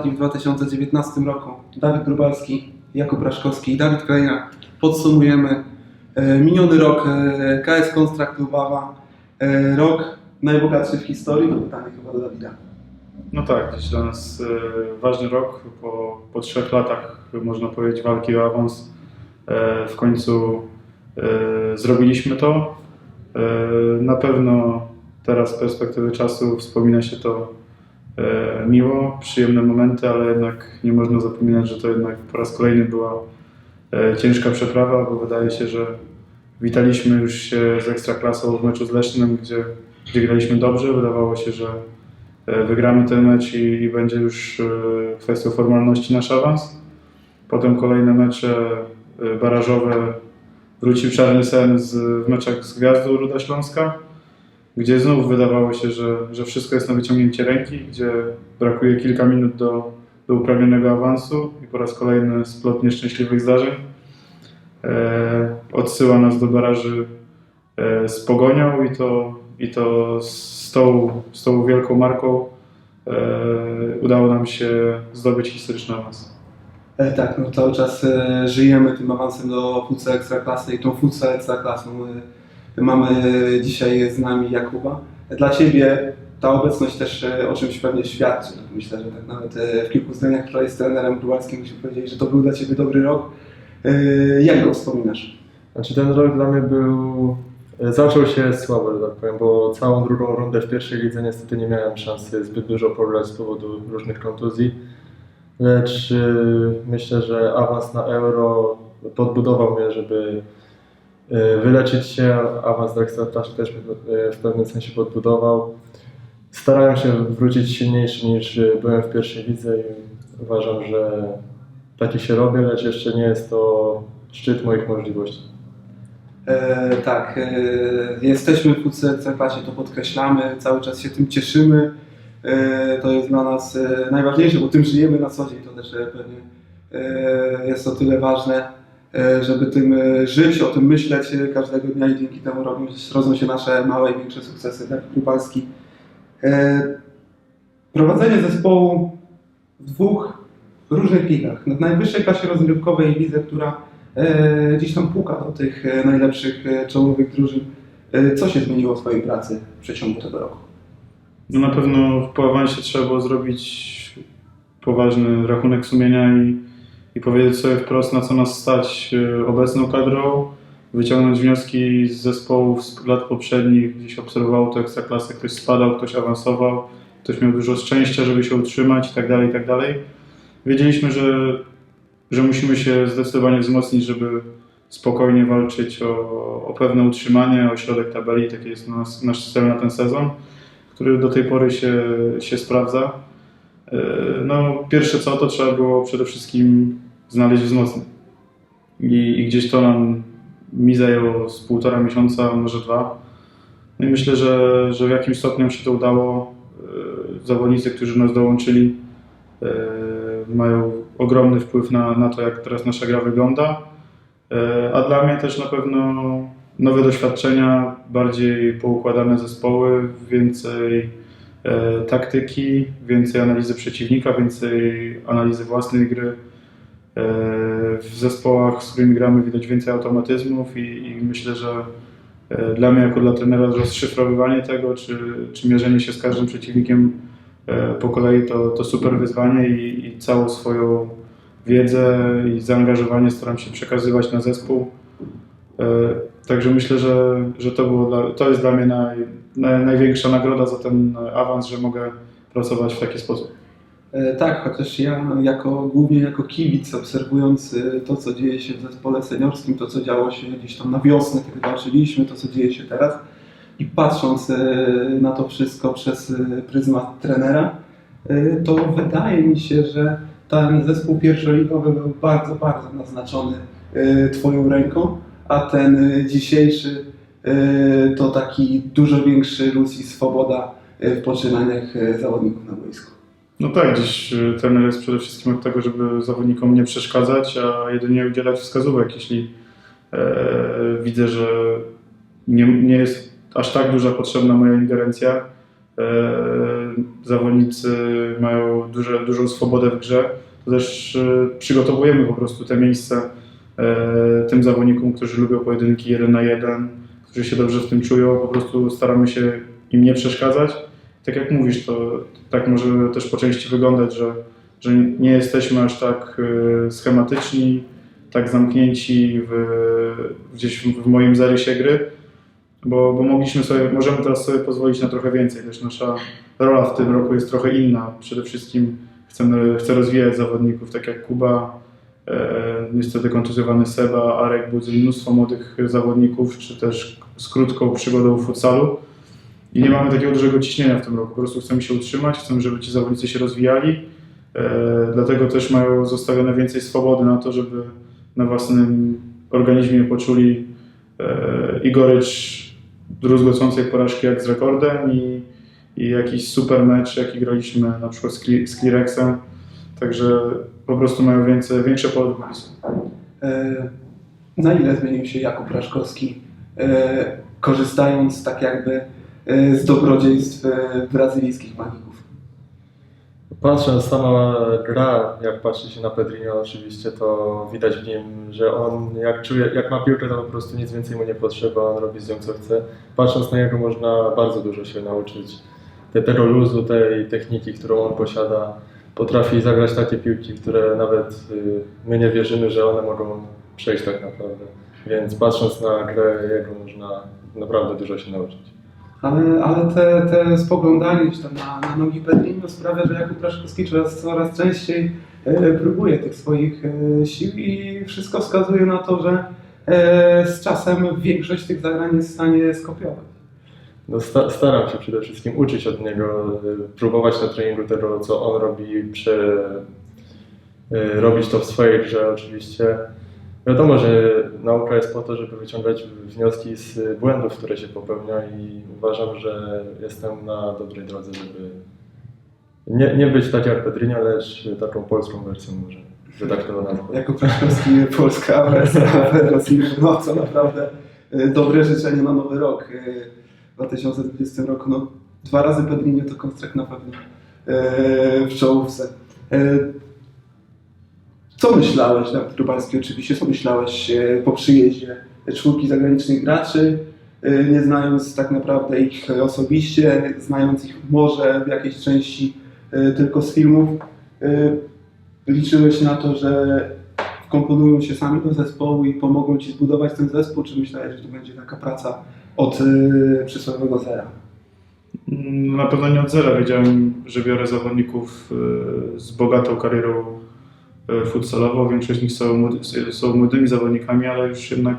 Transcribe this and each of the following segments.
ostatni w 2019 roku. Dawid Grubalski, Jakub Raszkowski i Dawid Krajina. Podsumujemy e, miniony rok e, KS Konstrakt Lubawa. E, rok najbogatszy w historii. To pytanie chyba do Dawida. No tak, dziś dla nas ważny rok. Po, po trzech latach, można powiedzieć, walki o awans w końcu zrobiliśmy to. Na pewno teraz z perspektywy czasu wspomina się to miło, przyjemne momenty, ale jednak nie można zapominać, że to jednak po raz kolejny była e, ciężka przeprawa, bo wydaje się, że witaliśmy już się z Ekstraklasą w meczu z Lesznem, gdzie, gdzie graliśmy dobrze. Wydawało się, że e, wygramy ten mecz i, i będzie już e, kwestią formalności nasz awans. Potem kolejne mecze e, barażowe wrócił czarny sen z, w meczach z Gwiazdą Ruda Śląska, gdzie znów wydawało się, że, że wszystko jest na wyciągnięcie ręki, gdzie brakuje kilka minut do, do upragnionego awansu i po raz kolejny splot nieszczęśliwych zdarzeń. E, odsyła nas do baraży e, z Pogonią i to, i to z, tą, z tą wielką marką e, udało nam się zdobyć historyczny awans. E, tak, no cały czas e, żyjemy tym awansem do futsal Ekstraklasy i tą futsal Ekstraklasą e, mamy dzisiaj z nami Jakuba. Dla Ciebie ta obecność też e, o czymś pewnie świadczy. Myślę, że tak nawet e, w kilku zdaniach wczoraj z trenerem Grubalskim musi powiedzieć, że to był dla Ciebie dobry rok. E, Jak go wspominasz? Znaczy ten rok dla mnie był... Zaczął się słabo, że tak powiem, bo całą drugą rundę w pierwszej lidze niestety nie miałem szansy zbyt dużo pograć z powodu różnych kontuzji. Lecz myślę, że awans na Euro podbudował mnie, żeby wyleczyć się. Awans Ekstraklasy też y, w pewnym sensie podbudował. Starałem się wrócić silniejszy niż y, byłem w pierwszej lidze i uważam, że taki się robię, lecz jeszcze nie jest to szczyt moich możliwości. E, tak, e, jesteśmy w futsal Ekstraklasie, to podkreślamy, cały czas się tym cieszymy. E, to jest dla nas e, najważniejsze, bo tym żyjemy na co dzień, to też e, pewnie e, jest o tyle ważne, e, żeby tym e, żyć, o tym myśleć e, każdego dnia i dzięki temu robią, rodzą się nasze małe i większe sukcesy. Tak. E, prowadzenie zespołu w dwóch różnych ligach. W najwyższej klasie rozgrywkowej lidze, która e, gdzieś tam puka do tych e, najlepszych e, czołowych drużyn. E, co się zmieniło w Twojej pracy w przeciągu tego roku? No na pewno w awansie trzeba było zrobić poważny rachunek sumienia i, i powiedzieć sobie wprost, na co nas stać e, obecną kadrą, wyciągnąć wnioski z zespołów z lat poprzednich, gdzieś obserwowało to ekstraklasę, ktoś spadał, ktoś awansował, ktoś miał dużo szczęścia, żeby się utrzymać i tak dalej, i tak dalej. Wiedzieliśmy, że, że musimy się zdecydowanie wzmocnić, żeby spokojnie walczyć o, o pewne utrzymanie, o środek tabeli, taki jest nas, nasz cel na ten sezon który do tej pory się, się sprawdza. E, No, pierwsze co, to trzeba było przede wszystkim znaleźć wzmocnienie. I, I gdzieś to nam mi zajęło z półtora miesiąca, może dwa. No i myślę, że, że w jakimś stopniu się to udało. E, Zawodnicy, którzy nas dołączyli, e, mają ogromny wpływ na, na to, jak teraz nasza gra wygląda. A dla mnie też na pewno nowe doświadczenia, bardziej poukładane zespoły, więcej taktyki, więcej analizy przeciwnika, więcej analizy własnej gry. E, w zespołach, z którymi gramy, widać więcej automatyzmów i, i myślę, że e, dla mnie, jako dla trenera, rozszyfrowywanie tego, czy, czy mierzenie się z każdym przeciwnikiem e, po kolei, to, to super wyzwanie i, i całą swoją wiedzę i zaangażowanie staram się przekazywać na zespół. E, Także myślę, że, że to, było dla, to jest dla mnie naj, naj, największa nagroda za ten awans, że mogę pracować w taki sposób. E, Tak, chociaż ja jako, głównie jako kibic obserwując e, to, co dzieje się w zespole seniorskim, to, co działo się gdzieś tam na wiosnę, kiedy walczyliśmy, to, co dzieje się teraz i patrząc e, na to wszystko przez e, pryzmat trenera, e, to wydaje mi się, że ten zespół pierwszoligowy był bardzo, bardzo naznaczony e, Twoją ręką, a ten e, dzisiejszy e, to taki dużo większy luz i swoboda e, w poczynaniach zawodników na boisku. No tak, dziś y, trener jest przede wszystkim od tego, żeby zawodnikom nie przeszkadzać, a jedynie udzielać wskazówek. Jeśli e, widzę, że nie, nie jest aż tak duża potrzebna moja ingerencja, e, zawodnicy mają duże, dużą swobodę w grze, to też e, przygotowujemy po prostu te miejsce e, tym zawodnikom, którzy lubią pojedynki jeden na jeden, którzy się dobrze w tym czują, po prostu staramy się im nie przeszkadzać. Tak jak mówisz, to tak może też po części wyglądać, że, że nie jesteśmy aż tak e, schematyczni, tak zamknięci w, gdzieś w, moim zarysie gry, bo, bo mogliśmy sobie, możemy teraz sobie pozwolić na trochę więcej. Też nasza rola w tym roku jest trochę inna. Przede wszystkim chcemy, chcę rozwijać zawodników, tak jak Kuba, e, niestety kontuzjowany Seba, Arek Budzy, mnóstwo młodych zawodników, czy też z krótką przygodą w futsalu. I nie mamy takiego dużego ciśnienia w tym roku. Po prostu chcemy się utrzymać, chcemy, żeby ci zawodnicy się rozwijali. E, dlatego też mają zostawione więcej swobody na to, żeby na własnym organizmie poczuli e, i gorycz druzgocącej porażki jak z rekordem i, i jakiś super mecz, jaki graliśmy na przykład z, Kli- z. Także po prostu mają więcej, większe pole do popisu. Na ile zmienił się Jakub Raszkowski, e, korzystając tak jakby e, z dobrodziejstw e, brazylijskich magików? Patrząc sama gra, jak patrzy się na Pedrinho oczywiście, to widać w nim, że on jak czuje, jak ma piłkę, to po prostu nic więcej mu nie potrzeba, on robi z nią co chce. Patrząc na niego można bardzo dużo się nauczyć. Te- Tego luzu, tej techniki, którą on posiada. Potrafi zagrać takie piłki, które nawet y, my nie wierzymy, że one mogą przejść tak naprawdę. Więc patrząc na grę jego można naprawdę dużo się nauczyć. Ale, ale te, te spoglądanie tam na, na nogi Pedrinho sprawia, że Jakub Raszkowski coraz, coraz częściej e, próbuje tych swoich e, sił i wszystko wskazuje na to, że e, z czasem większość tych zagrań jest w stanie skopiować. No, sta, staram się przede wszystkim uczyć od niego, y, próbować na treningu tego, co on robi, prze, y, robić to w swojej grze oczywiście. Wiadomo, że nauka jest po to, żeby wyciągać wnioski z błędów, które się popełnia i uważam, że jestem na dobrej drodze, żeby nie, nie być tak jak Pedrinho, lecz taką polską wersją może, że tak to nazwę. Jakub Raszkowski, polska wersja no co naprawdę e, dobre życzenie na nowy rok. E, W 2020 roku, no dwa razy Pedrinho to konstrakt na pewno e, w czołówce. E, Co myślałeś, Dawid Rubalski oczywiście, co myślałeś e, po przyjeździe czwórki zagranicznych graczy, e, nie znając tak naprawdę ich osobiście, znając ich może w jakiejś części e, tylko z filmów, liczyłeś na to, że wkomponują się sami do zespołu i pomogą Ci zbudować ten zespół, czy myślałeś, że to będzie taka praca od y, przysłowiowego zera? Mm, Na pewno nie od zera. Wiedziałem, że biorę zawodników e, z bogatą karierą e, futsalową. Większość z nich są, młody, są młodymi zawodnikami, ale już jednak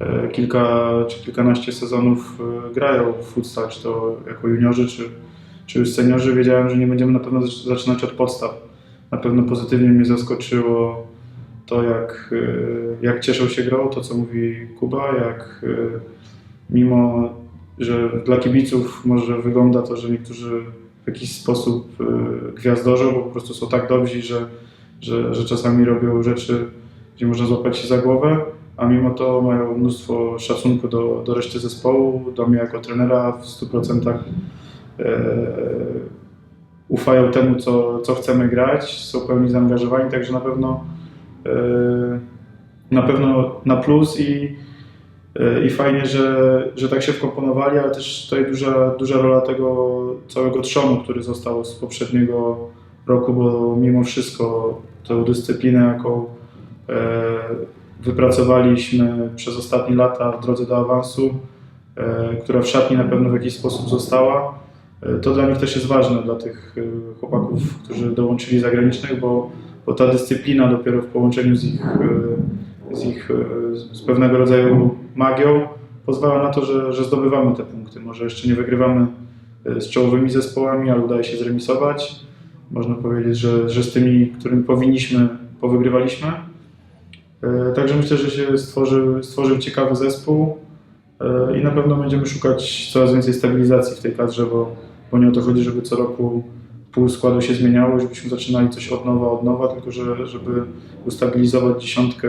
e, kilka czy kilkanaście sezonów grają w futsal, czy to jako juniorzy, czy, czy już seniorzy. Wiedziałem, że nie będziemy na pewno zac- zaczynać od podstaw. Na pewno pozytywnie mnie zaskoczyło to, jak, jak cieszą się grą, to co mówi Kuba, jak mimo że dla kibiców może wygląda to, że niektórzy w jakiś sposób y, gwiazdorzą, bo po prostu są tak dobrzy, że, że, że czasami robią rzeczy, gdzie można złapać się za głowę, a mimo to mają mnóstwo szacunku do, do reszty zespołu, do mnie jako trenera w 100% e, ufają temu, co, co chcemy grać, są pełni zaangażowani, także na pewno e, na pewno na plus i I fajnie, że, że tak się wkomponowali, ale też tutaj duża, duża rola tego całego trzonu, który został z poprzedniego roku, bo mimo wszystko tę dyscyplinę, jaką e, wypracowaliśmy przez ostatnie lata w drodze do awansu, e, która w szatni na pewno w jakiś sposób została, e, to dla nich też jest ważne, dla tych e, chłopaków, którzy dołączyli zagranicznych, bo, bo ta dyscyplina dopiero w połączeniu z ich e, z ich e, z pewnego rodzaju magią pozwala na to, że, że zdobywamy te punkty. Może jeszcze nie wygrywamy e, z czołowymi zespołami, ale udaje się zremisować. Można powiedzieć, że, że z tymi, którymi powinniśmy, powygrywaliśmy. E, Także myślę, że się stworzył, stworzył ciekawy zespół i na pewno będziemy szukać coraz więcej stabilizacji w tej kadrze, bo, bo nie o to chodzi, żeby co roku pół składu się zmieniało, żebyśmy zaczynali coś od nowa, od nowa, tylko że, żeby ustabilizować dziesiątkę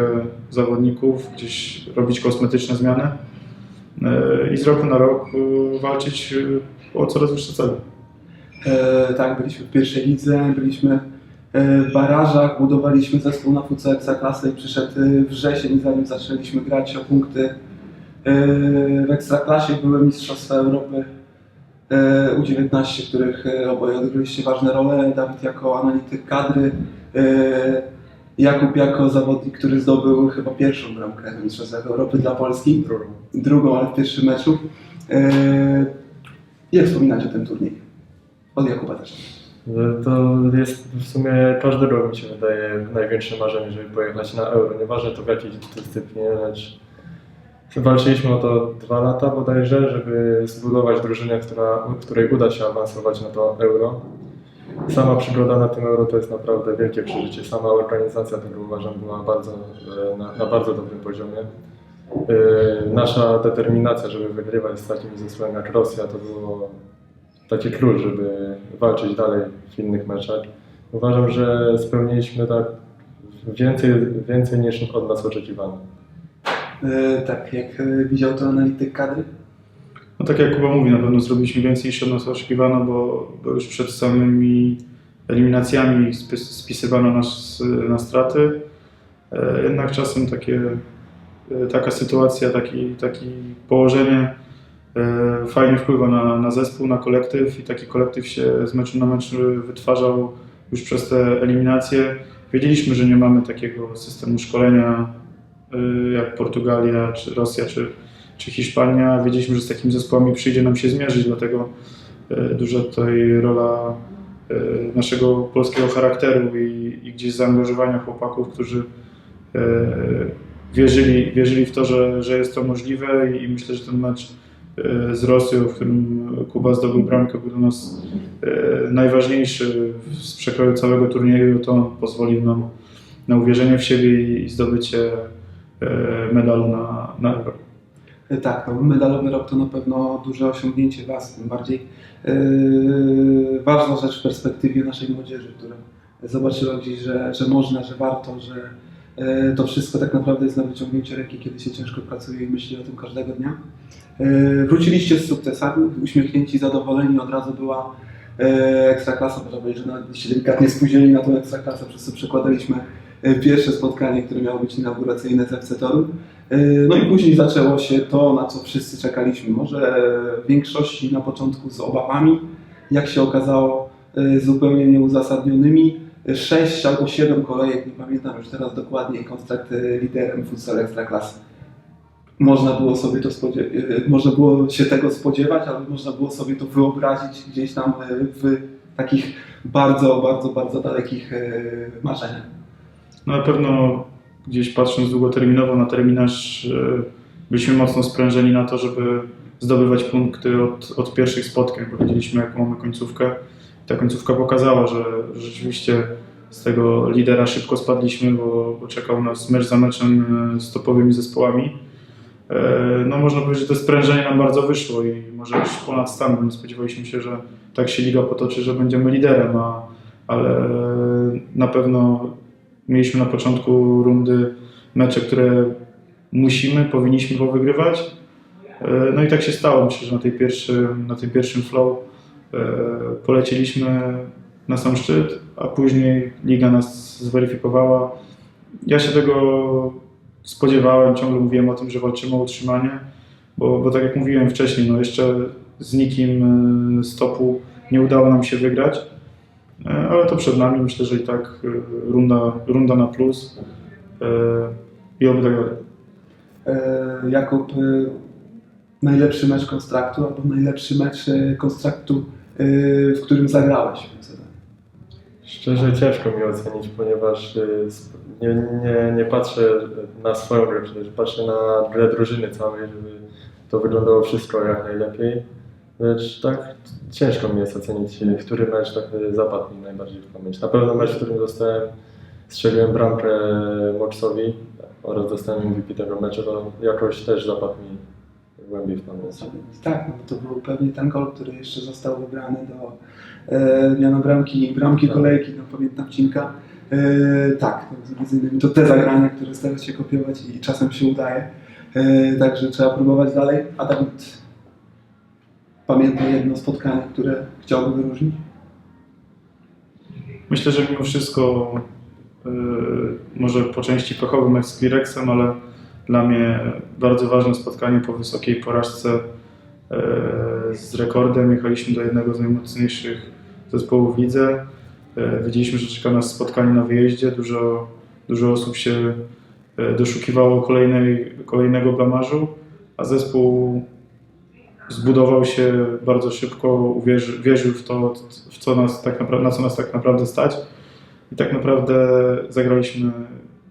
zawodników, gdzieś robić kosmetyczne zmiany e, i z roku na rok e, walczyć e, o coraz wyższe cele. E, tak, byliśmy w pierwszej lidze, byliśmy w barażach, budowaliśmy zespół na futsal Ekstraklasy i przyszedł wrzesień, zanim zaczęliśmy grać o punkty. W Ekstraklasie były Mistrzostwa Europy U19, w których e, oboje odgryliście ważne role. Dawid jako analityk kadry, e, Jakub jako zawodnik, który zdobył chyba pierwszą bramkę na Mistrzostwach Europy dla Polski Drugą. drugą, ale w pierwszym meczu. Jak wspominacie ten turniej? Od Jakuba też. To jest w sumie każdy rok mi się wydaje największe marzenie, żeby pojechać na Euro. Nieważne to w jakiej dyscyplinie, lecz walczyliśmy o to dwa lata bodajże, żeby zbudować drużynę, która, której uda się awansować na to Euro. Sama przygoda na tym Euro to jest naprawdę wielkie przeżycie. Sama organizacja tego uważam była bardzo, e, na, na bardzo dobrym poziomie. E, Nasza determinacja, żeby wygrywać z takimi zespołami jak Rosja, to było taki klucz, żeby walczyć dalej w innych meczach. Uważam, że spełniliśmy tak więcej, więcej niż od nas oczekiwano. Eee, tak, jak e, widział to analityk kadry? No tak jak Kuba mówi, na pewno zrobiliśmy więcej niż od nas oczekiwano, bo, bo już przed samymi eliminacjami spis- spisywano nas na straty. E, Jednak czasem takie, e, taka sytuacja, taki, taki położenie e, fajnie wpływa na, na zespół, na kolektyw i taki kolektyw się z meczu na mecz wytwarzał już przez te eliminacje. Wiedzieliśmy, że nie mamy takiego systemu szkolenia e, jak Portugalia, czy Rosja, czy, czy Hiszpania. Wiedzieliśmy, że z takimi zespołami przyjdzie nam się zmierzyć, dlatego e, duża tutaj rola e, naszego polskiego charakteru i, i gdzieś zaangażowania chłopaków, którzy wierzyli, wierzyli w to, że, że jest to możliwe i myślę, że ten mecz z Rosją, w którym Kuba zdobył bramkę, był dla nas najważniejszy z przekroju całego turnieju. To pozwolił nam na uwierzenie w siebie i zdobycie medalu na, na Euro. E, tak, no, medalowy rok to na pewno duże osiągnięcie Was, tym bardziej eee, ważna rzecz w perspektywie naszej młodzieży, która zobaczyła gdzieś, że, że można, że warto, że e, to wszystko tak naprawdę jest na wyciągnięcie ręki, kiedy się ciężko pracuje i myśli o tym każdego dnia. E, wróciliście z sukcesami, uśmiechnięci, zadowoleni, od razu była e, ekstraklasa, można powiedzieć, że nawet się delikatnie spóźnili na tą ekstraklasę, przez co przekładaliśmy e, pierwsze spotkanie, które miało być inauguracyjne z FC Toru. E, No i później zaczęło się to, na co wszyscy czekaliśmy. Może w większości na początku z obawami, jak się okazało, e, zupełnie nieuzasadnionymi. Sześć albo siedem kolejek, nie pamiętam już teraz dokładnie, kontrakt e, liderem futsal ekstraklasy. Można było sobie to e, można było się tego spodziewać, ale można było sobie to wyobrazić gdzieś tam e, w takich bardzo, bardzo, bardzo dalekich e, marzeniach. No na pewno gdzieś patrząc długoterminowo na terminarz, e, byliśmy mocno sprężeni na to, żeby zdobywać punkty od, od pierwszych spotkań, bo wiedzieliśmy jaką mamy końcówkę. Ta końcówka pokazała, że, rzeczywiście z tego lidera szybko spadliśmy, bo, bo czekał nas mecz za meczem e, z topowymi zespołami. E, No można powiedzieć, że to sprężenie nam bardzo wyszło i może już ponad stan, spodziewaliśmy się, że tak się liga potoczy, że będziemy liderem, a, ale na pewno mieliśmy na początku rundy mecze, które musimy, powinniśmy go wygrywać. E, No i tak się stało. Myślę, że na, tej pierwszym, na tym pierwszym flow e, polecieliśmy na sam szczyt, a później liga nas zweryfikowała. Ja się tego spodziewałem, ciągle mówiłem o tym, że walczymy o utrzymanie, bo, bo tak jak mówiłem wcześniej, no jeszcze z nikim e, z topu nie udało nam się wygrać. E, ale to przed nami. Myślę, że i tak e, runda, runda na plus e, i oby tak dalej. Jakub, najlepszy mecz konstraktu albo najlepszy mecz konstraktu, w którym zagrałeś? Szczerze ciężko mi ocenić, ponieważ nie, nie, nie patrzę na swoją grę, przecież patrzę na grę drużyny całej, żeby to wyglądało wszystko jak najlepiej. Lecz tak ciężko mi jest ocenić, który mecz tak zapadł mi najbardziej w pamięć. Na pewno mecz, w którym dostałem, strzeliłem bramkę Moczsowi oraz dostałem MVP tego meczu, to jakoś też zapadł mi głębiej w pamięć. Tak, no, to był pewnie ten gol, który jeszcze został wybrany do e, miano bramki, bramki Tak. kolejki, no pamiętam Cinka. E, tak, między innymi to te zagrania, które stara się kopiować i czasem się udaje. E, także trzeba próbować dalej. A Dawid pamięta jedno spotkanie, które chciałby wyróżnić? Myślę, że mimo wszystko y, może po części pechowy mecz z Klirexem, ale dla mnie bardzo ważne spotkanie po wysokiej porażce y, z rekordem. Jechaliśmy do jednego z najmocniejszych zespołów w lidze. Y, Wiedzieliśmy, że czeka nas spotkanie na wyjeździe. Dużo, dużo osób się y, doszukiwało kolejnej, kolejnego blamażu, a zespół zbudował się bardzo szybko, uwierzy, wierzył w to, w co nas tak naprawdę, na co nas tak naprawdę stać. I tak naprawdę zagraliśmy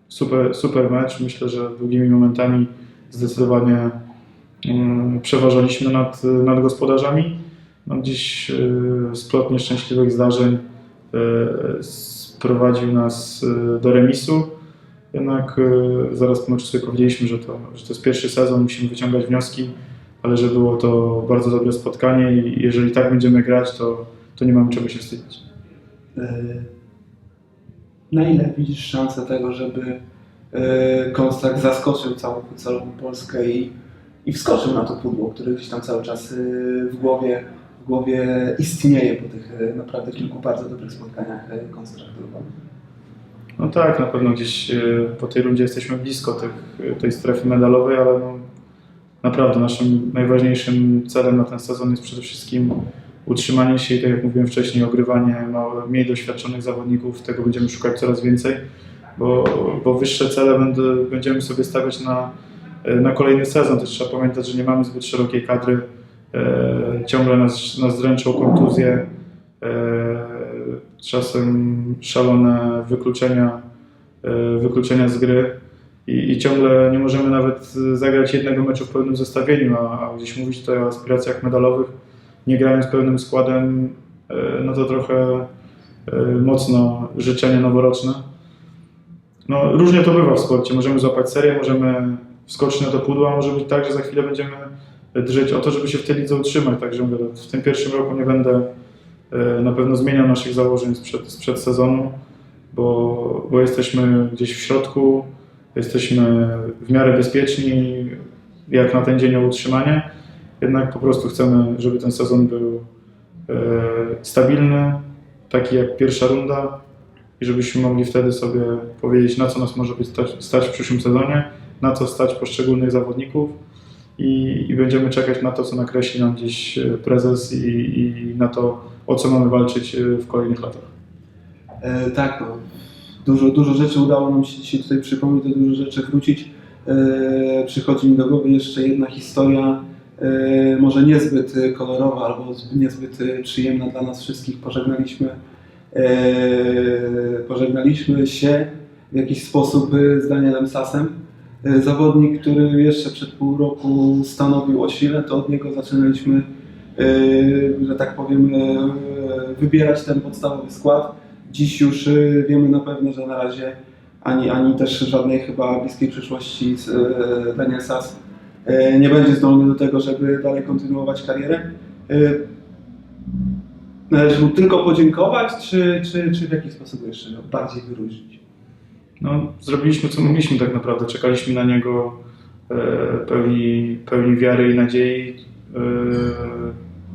super, super mecz. Myślę, że długimi momentami zdecydowanie mm, przeważaliśmy nad, nad gospodarzami. No, gdzieś y, splot nieszczęśliwych zdarzeń y, sprowadził nas y, do remisu. Jednak zaraz po meczu sobie powiedzieliśmy, że to, że to jest pierwszy sezon, musimy wyciągać wnioski ale że było to bardzo dobre spotkanie i jeżeli tak będziemy grać, to, to nie mamy czego się wstydzić. E, Na ile widzisz szansę tego, żeby e, Konstak zaskoczył całą futsalową Polskę i, i wskoczył na to pudło, które gdzieś tam cały czas e, w głowie, w głowie istnieje po tych naprawdę kilku bardzo dobrych spotkaniach konstruktowych? No tak, na pewno gdzieś po tej rundzie jesteśmy blisko tych, tej strefy medalowej, ale no, naprawdę naszym najważniejszym celem na ten sezon jest przede wszystkim utrzymanie się i tak jak mówiłem wcześniej, ogrywanie małe, mniej doświadczonych zawodników, tego będziemy szukać coraz więcej, bo, bo wyższe cele będziemy sobie stawiać na, na kolejny sezon. Też trzeba pamiętać, że nie mamy zbyt szerokiej kadry, e, ciągle nas, nas dręczą kontuzje, e, czasem szalone wykluczenia, e, wykluczenia z gry i, i ciągle nie możemy nawet zagrać jednego meczu w pełnym zestawieniu, a, a gdzieś mówić tutaj o aspiracjach medalowych, nie grając pełnym składem, e, no to trochę e, mocno życzenie noworoczne. No, różnie to bywa w sporcie. Możemy złapać serię, możemy wskoczyć na to pudło, a może być tak, że za chwilę będziemy drżeć o to, żeby się w tej lidze utrzymać. Także mówię, w tym pierwszym roku nie będę na pewno zmieniał naszych założeń sprzed, sprzed sezonu, bo, bo jesteśmy gdzieś w środku, jesteśmy w miarę bezpieczni jak na ten dzień o utrzymanie. Jednak po prostu chcemy, żeby ten sezon był e, stabilny, taki jak pierwsza runda i żebyśmy mogli wtedy sobie powiedzieć, na co nas może być stać, w przyszłym sezonie, na co stać poszczególnych zawodników i, i będziemy czekać na to, co nakreśli nam gdzieś e, prezes i, i na to, o co mamy walczyć e, w kolejnych latach. E, tak, no. Dużo, dużo rzeczy udało nam się dzisiaj tutaj przypomnieć, dużo rzeczy wrócić. E, przychodzi mi do głowy jeszcze jedna historia, e, może niezbyt kolorowa albo zbyt- niezbyt przyjemna dla nas wszystkich. Pożegnaliśmy, e, pożegnaliśmy się w jakiś sposób z Danielem Sasem. Zawodnik, który jeszcze przed pół roku stanowił o sile, to od niego zaczynaliśmy, że tak powiem, wybierać ten podstawowy skład. Dziś już y, wiemy na pewno, że na razie ani, ani też żadnej chyba bliskiej przyszłości z, y, Daniel Sas y, nie będzie zdolny do tego, żeby dalej kontynuować karierę. Należy mu tylko podziękować, czy, czy, czy w jakiś sposób jeszcze bardziej wyróżnić? No, zrobiliśmy co mogliśmy tak naprawdę. Czekaliśmy na niego e, pełni, pełni wiary i nadziei. E,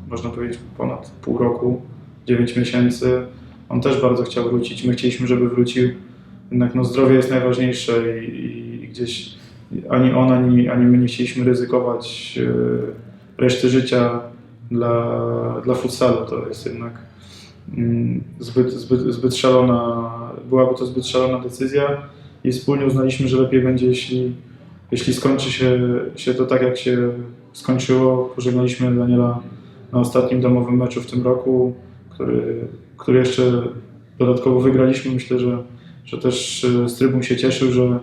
można powiedzieć ponad pół roku, 9 miesięcy. On też bardzo chciał wrócić. My chcieliśmy, żeby wrócił. Jednak no, zdrowie jest najważniejsze i, i, gdzieś ani on, ani, ani my nie chcieliśmy ryzykować e, reszty życia dla, dla futsalu. To jest jednak mm, zbyt, zbyt, zbyt szalona, byłaby to zbyt szalona decyzja i wspólnie uznaliśmy, że lepiej będzie, jeśli, jeśli skończy się, się to tak, jak się skończyło. Pożegnaliśmy Daniela na ostatnim domowym meczu w tym roku, który, który jeszcze dodatkowo wygraliśmy. Myślę, że, że też e, z trybun się cieszył, że,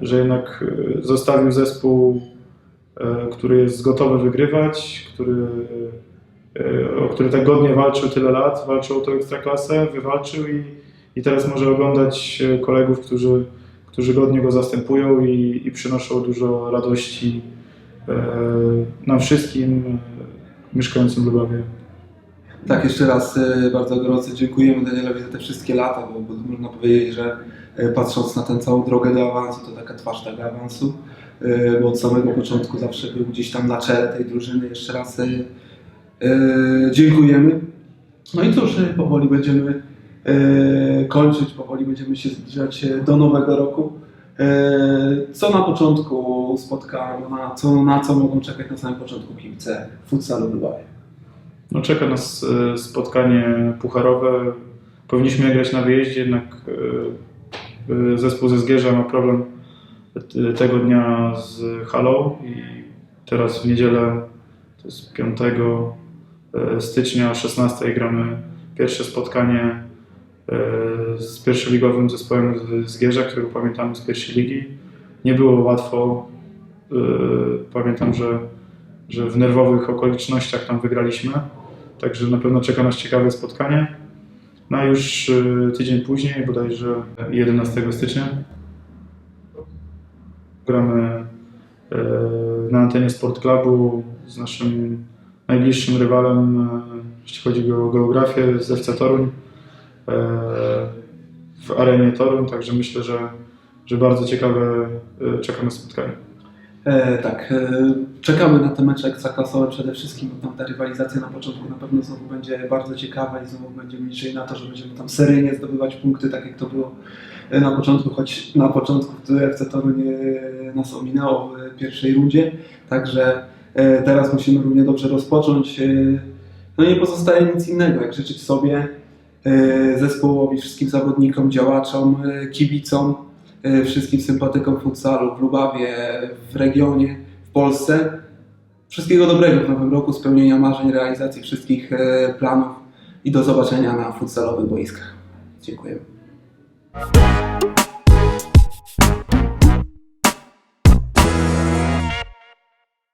że jednak e, zostawił zespół, e, który jest gotowy wygrywać, który, o który tak godnie walczył tyle lat, walczył o tę ekstraklasę, wywalczył i, i teraz może oglądać kolegów, którzy, którzy godnie go zastępują i, i przynoszą dużo radości nam wszystkim mieszkającym w Lubawie. Tak, jeszcze raz e, bardzo gorąco dziękujemy Danielowi za te wszystkie lata, bo, bo można powiedzieć, że e, patrząc na tę całą drogę do awansu, to taka twarz tego awansu, e, bo od samego początku zawsze był gdzieś tam na czele tej drużyny. Jeszcze raz dziękujemy. No i cóż, powoli będziemy kończyć, powoli będziemy się zbliżać do nowego roku. Co na początku spotkania, na co, na co mogą czekać na samym początku kibice futsalu Lubawie? No, czeka nas e, spotkanie pucharowe. Powinniśmy grać na wyjeździe, jednak e, e, zespół ze Zgierza ma problem tego dnia z halą i teraz w niedzielę, to jest 5 e, stycznia o 16 gramy pierwsze spotkanie z pierwszoligowym zespołem z Zgierza, którego pamiętamy z pierwszej ligi. Nie było łatwo. Pamiętam, że, że w nerwowych okolicznościach tam wygraliśmy. Także na pewno czeka nas ciekawe spotkanie. No a już y, tydzień później, bodajże 11 stycznia, gramy y, na antenie Sport Clubu z naszym najbliższym rywalem, y, jeśli chodzi o geografię, z FC Toruń w arenie Toruń, także myślę, że, że bardzo ciekawe czeka nas spotkanie. E, tak, e, czekamy na te mecze ekstraklasowe przede wszystkim, bo tam ta rywalizacja na początku na pewno znowu będzie bardzo ciekawa i znowu będziemy liczyli na to, że będziemy tam seryjnie zdobywać punkty, tak jak to było na początku, choć na początku FC Toruń e, nas ominęło w pierwszej rundzie, także e, teraz musimy równie dobrze rozpocząć. e, No nie pozostaje nic innego, jak życzyć sobie, zespołowi, wszystkim zawodnikom, działaczom, kibicom, wszystkim sympatykom futsalu w Lubawie, w regionie, w Polsce. Wszystkiego dobrego w nowym roku, spełnienia marzeń, realizacji wszystkich e, planów i do zobaczenia na futsalowych boiskach. Dziękuję.